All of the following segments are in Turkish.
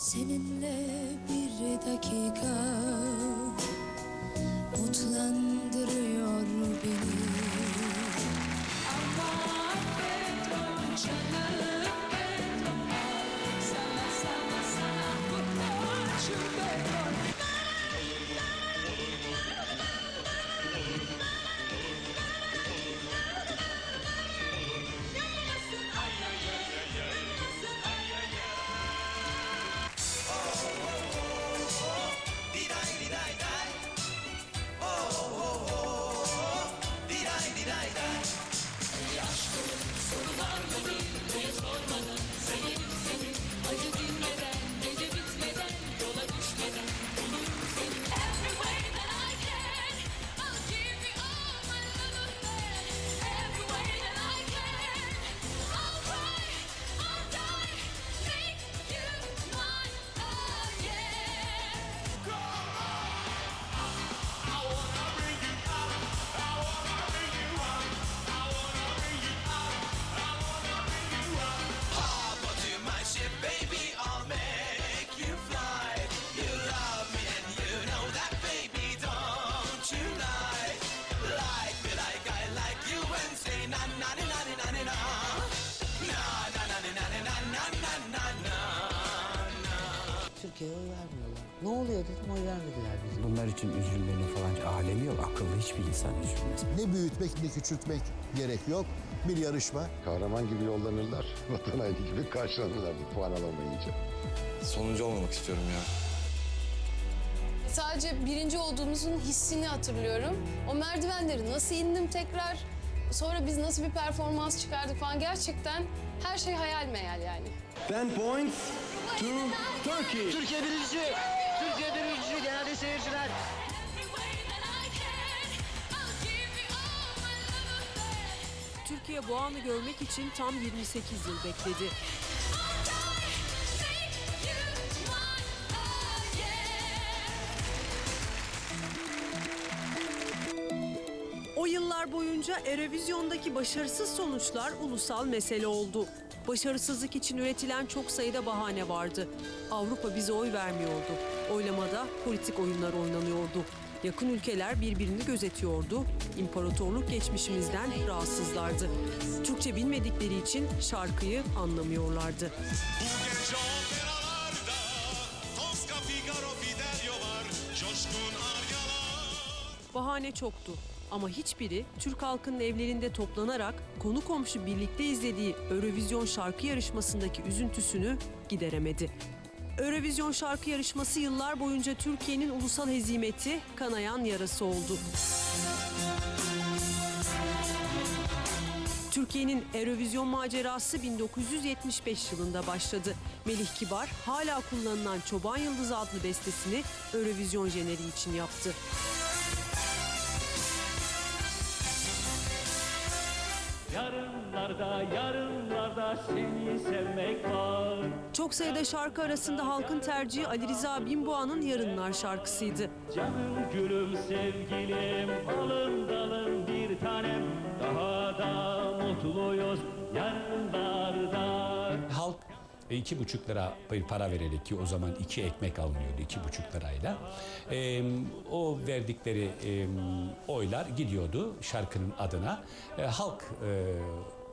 Seninle bir dakika mutlandırıyor dedim oy vermediler bize. Bunlar için üzülmenin falan alemi yok. Akıllı hiçbir insan üzülmez. Ne büyütmek ne küçültmek gerek yok. Bir yarışma. Kahraman gibi yollanırlar. Vatan haini gibi karşılanırlar bu puan alamayınca. Sonuncu olmamak istiyorum ya. Sadece birinci olduğumuzun hissini hatırlıyorum. O merdivenleri nasıl indim tekrar, sonra biz nasıl bir performans çıkardık falan gerçekten her şey hayal meyal yani. 10 points to Turkey. Türkiye birinci. Türkiye bu anı görmek için tam 28 yıl bekledi. O yıllar boyunca Erevizyon'daki başarısız sonuçlar ulusal mesele oldu. Başarısızlık için üretilen çok sayıda bahane vardı. Avrupa bize oy vermiyordu. Oylamada politik oyunlar oynanıyordu. Yakın ülkeler birbirini gözetiyordu. İmparatorluk geçmişimizden rahatsızlardı. Türkçe bilmedikleri için şarkıyı anlamıyorlardı. Bahane çoktu ama hiçbiri Türk halkının evlerinde toplanarak konu komşu birlikte izlediği Eurovision şarkı yarışmasındaki üzüntüsünü gideremedi. Eurovision şarkı yarışması yıllar boyunca Türkiye'nin ulusal hezimeti, kanayan yarası oldu. Türkiye'nin Eurovision macerası 1975 yılında başladı. Melih Kibar hala kullanılan Çoban Yıldızı adlı bestesini Eurovision jeneriği için yaptı. Yarınlarda, yarınlarda seni sevmek var. Çok sayıda şarkı arasında halkın tercihi Ali Rıza Binboğa'nın Yarınlar şarkısıydı. Canım gülüm sevgilim, alın e, iki buçuk lira bir para vererek ki o zaman iki ekmek alınıyordu iki buçuk lirayla. E, o verdikleri e, oylar gidiyordu şarkının adına. E, halk e,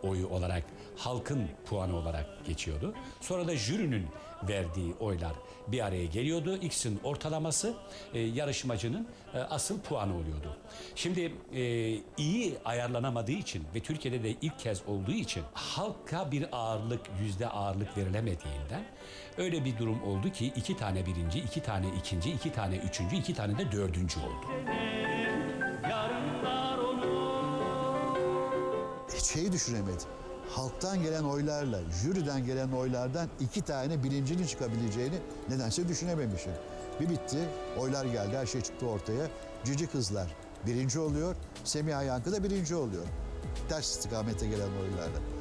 oyu olarak, halkın puanı olarak geçiyordu. Sonra da jürinin verdiği oylar bir araya geliyordu. X'in ortalaması e, yarışmacının e, asıl puanı oluyordu. Şimdi e, iyi ayarlanamadığı için ve Türkiye'de de ilk kez olduğu için halka bir ağırlık, yüzde ağırlık verilemediğinden öyle bir durum oldu ki iki tane birinci, iki tane ikinci, iki tane üçüncü, iki tane de dördüncü oldu. Şeyi düşünemedim. Halktan gelen oylarla, jüriden gelen oylardan iki tane birincinin çıkabileceğini nedense düşünememişim. Bir bitti, oylar geldi, her şey çıktı ortaya. Cici kızlar birinci oluyor, Semiha Yankı da birinci oluyor. Ters istikamete gelen oylarla.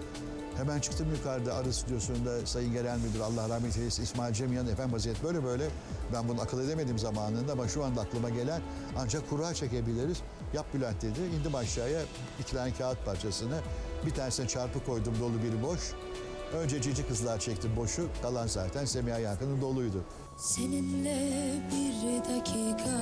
Hemen çıktım yukarıda Arı Stüdyosu'nda Sayın Genel Müdür Allah rahmet eylesin İsmail Cemiyan efendim vaziyet böyle böyle. Ben bunu akıl edemedim zamanında ama şu anda aklıma gelen ancak kura çekebiliriz. Yap Bülent dedi. İndim aşağıya iki tane kağıt parçasını. Bir tanesine çarpı koydum dolu biri boş. Önce Cici Kızlar çekti boşu, kalan zaten Semiha Yankı'nın doluydu. Seninle bir dakika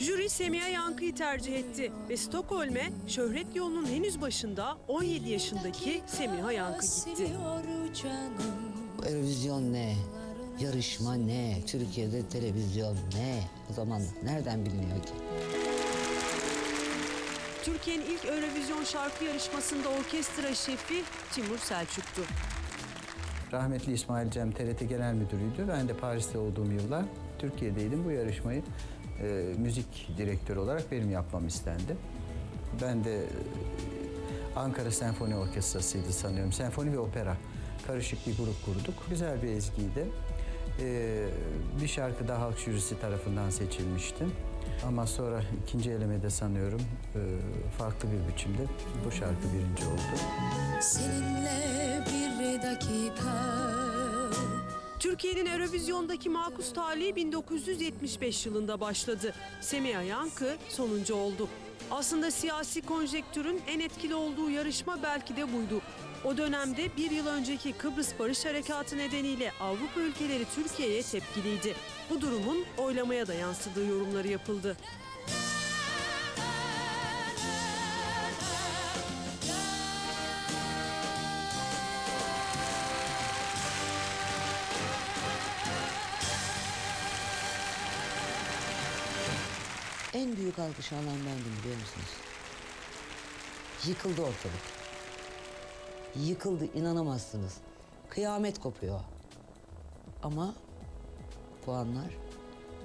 Jüri Semiha Yankı'yı tercih etti ve Stockholm'e şöhret yolunun henüz başında 17 yaşındaki Semiha Yankı gitti. Eurovision ne? Yarışma ne? Türkiye'de televizyon ne? O zaman nereden biliniyor ki? Türkiye'nin ilk Eurovision şarkı yarışmasında orkestra şefi Timur Selçuk'tu. Rahmetli İsmail Cem TRT Genel Müdürüydü. Ben de Paris'te olduğum yıllar Türkiye'deydim. Bu yarışmayı e, müzik direktörü olarak benim yapmam istendi. Ben de e, Ankara Senfoni Orkestrası'ydı sanıyorum. Senfoni ve opera. Karışık bir grup kurduk. Güzel bir ezgiydi. E, bir şarkı da halk jürisi tarafından seçilmişti. Ama sonra ikinci elemede sanıyorum e, farklı bir biçimde bu şarkı birinci oldu. Seninle bir dakika Türkiye'nin Eurovision'daki makus talihi 1975 yılında başladı. Semiha Yankı sonuncu oldu. Aslında siyasi konjektürün en etkili olduğu yarışma belki de buydu. O dönemde bir yıl önceki Kıbrıs Barış Harekatı nedeniyle Avrupa ülkeleri Türkiye'ye tepkiliydi. Bu durumun oylamaya da yansıdığı yorumları yapıldı. En büyük alkış alan bendim biliyor musunuz? Yıkıldı ortalık. Yıkıldı inanamazsınız. Kıyamet kopuyor. Ama puanlar,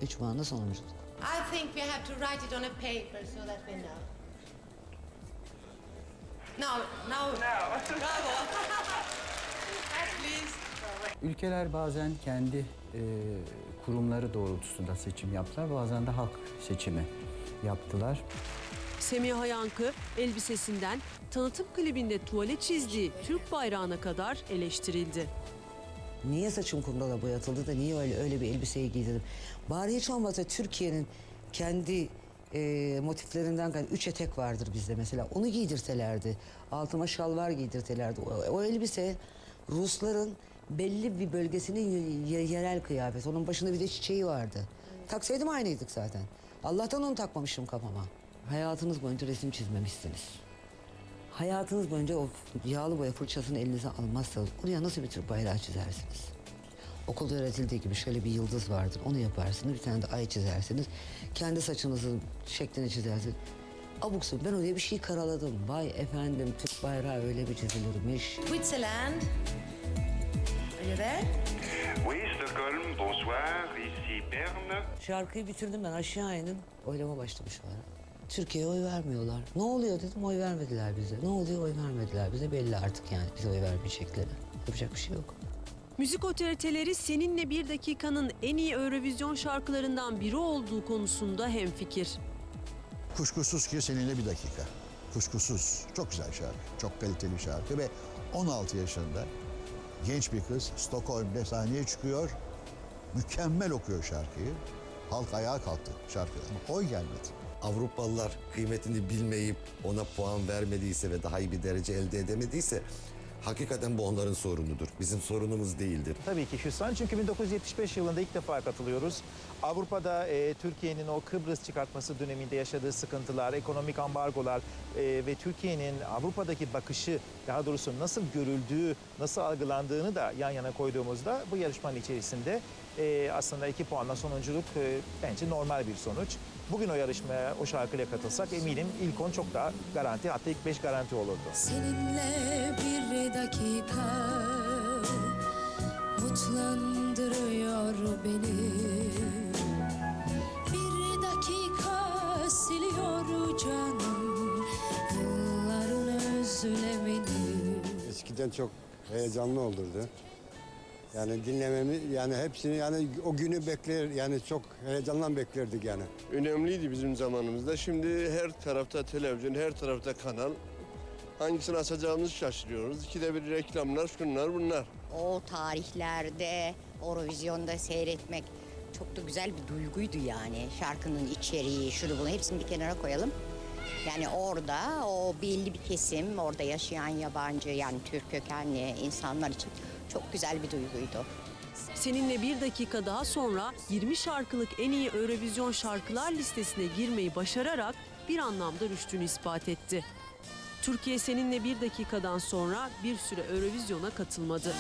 üç puanla sonunculuk. I think we have to write it on a paper so that we know. No, no. Bravo. yes, please. Ülkeler bazen kendi e, kurumları doğrultusunda seçim yaptılar. Bazen de halk seçimi yaptılar. Semiha Yankı elbisesinden tanıtım klibinde tuvalet çizdiği Türk bayrağına kadar eleştirildi. Niye saçım kumdala boyatıldı da niye öyle öyle bir elbiseyi giydirdim? Bari hiç olmazsa Türkiye'nin kendi e, motiflerinden kalan üç etek vardır bizde mesela. Onu giydirselerdi. Altıma şalvar giydirselerdi. O, o elbise Rusların belli bir bölgesinin yerel kıyafeti. Onun başında bir de çiçeği vardı. Taksaydım aynıydık zaten. Allah'tan onu takmamışım kafama. Hayatınız boyunca resim çizmemişsiniz. Hayatınız boyunca o yağlı boya fırçasını elinize almazsanız oraya nasıl bir Türk bayrağı çizersiniz? Okulda öğretildiği gibi şöyle bir yıldız vardır. Onu yaparsınız. Bir tane de ay çizersiniz. Kendi saçınızın şeklini çizersiniz. Abuk ben oraya bir şey karaladım. Vay efendim Türk bayrağı öyle bir çizilirmiş. Switzerland. There? Oui, Stockholm, bonsoir, ici Berne. Şarkıyı bitirdim ben aşağı indim. Oylama başlamış var. Türkiye'ye oy vermiyorlar. Ne oluyor dedim oy vermediler bize. Ne oluyor oy vermediler bize belli artık yani bize oy vermeyecekleri. Yapacak bir şey yok. Müzik otoriteleri seninle bir dakikanın en iyi Eurovision şarkılarından biri olduğu konusunda hemfikir. Kuşkusuz ki seninle bir dakika. Kuşkusuz. Çok güzel şarkı. Çok kaliteli şarkı ve 16 yaşında genç bir kız Stockholm'de sahneye çıkıyor. Mükemmel okuyor şarkıyı. Halk ayağa kalktı şarkıda ama oy gelmedi. Avrupalılar kıymetini bilmeyip ona puan vermediyse ve daha iyi bir derece elde edemediyse hakikaten bu onların sorunudur. Bizim sorunumuz değildir. Tabii ki Hüsran çünkü 1975 yılında ilk defa katılıyoruz. Avrupa'da e, Türkiye'nin o Kıbrıs çıkartması döneminde yaşadığı sıkıntılar, ekonomik ambargolar e, ve Türkiye'nin Avrupa'daki bakışı daha doğrusu nasıl görüldüğü, nasıl algılandığını da yan yana koyduğumuzda bu yarışmanın içerisinde e, aslında iki puanla sonunculuk e, bence normal bir sonuç. Bugün o yarışmaya o şarkıyla katılsak eminim ilk on çok daha garanti hatta ilk beş garanti olurdu. Seninle bir dakika Mutlandırıyor beni Bir dakika siliyor canım Yılların özlemini Eskiden çok heyecanlı olurdu. Yani dinlememi yani hepsini yani o günü bekler yani çok heyecanla beklerdik yani. Önemliydi bizim zamanımızda. Şimdi her tarafta televizyon, her tarafta kanal. Hangisini açacağımızı şaşırıyoruz. İkide bir reklamlar, şunlar bunlar. O tarihlerde Eurovizyon'da seyretmek çok da güzel bir duyguydu yani. Şarkının içeriği, şunu bunu hepsini bir kenara koyalım. Yani orada o belli bir kesim, orada yaşayan yabancı yani Türk kökenli insanlar için çok güzel bir duyguydu. Seninle bir dakika daha sonra 20 şarkılık en iyi Eurovision şarkılar listesine girmeyi başararak bir anlamda rüştünü ispat etti. Türkiye seninle bir dakikadan sonra bir süre Eurovision'a katılmadı.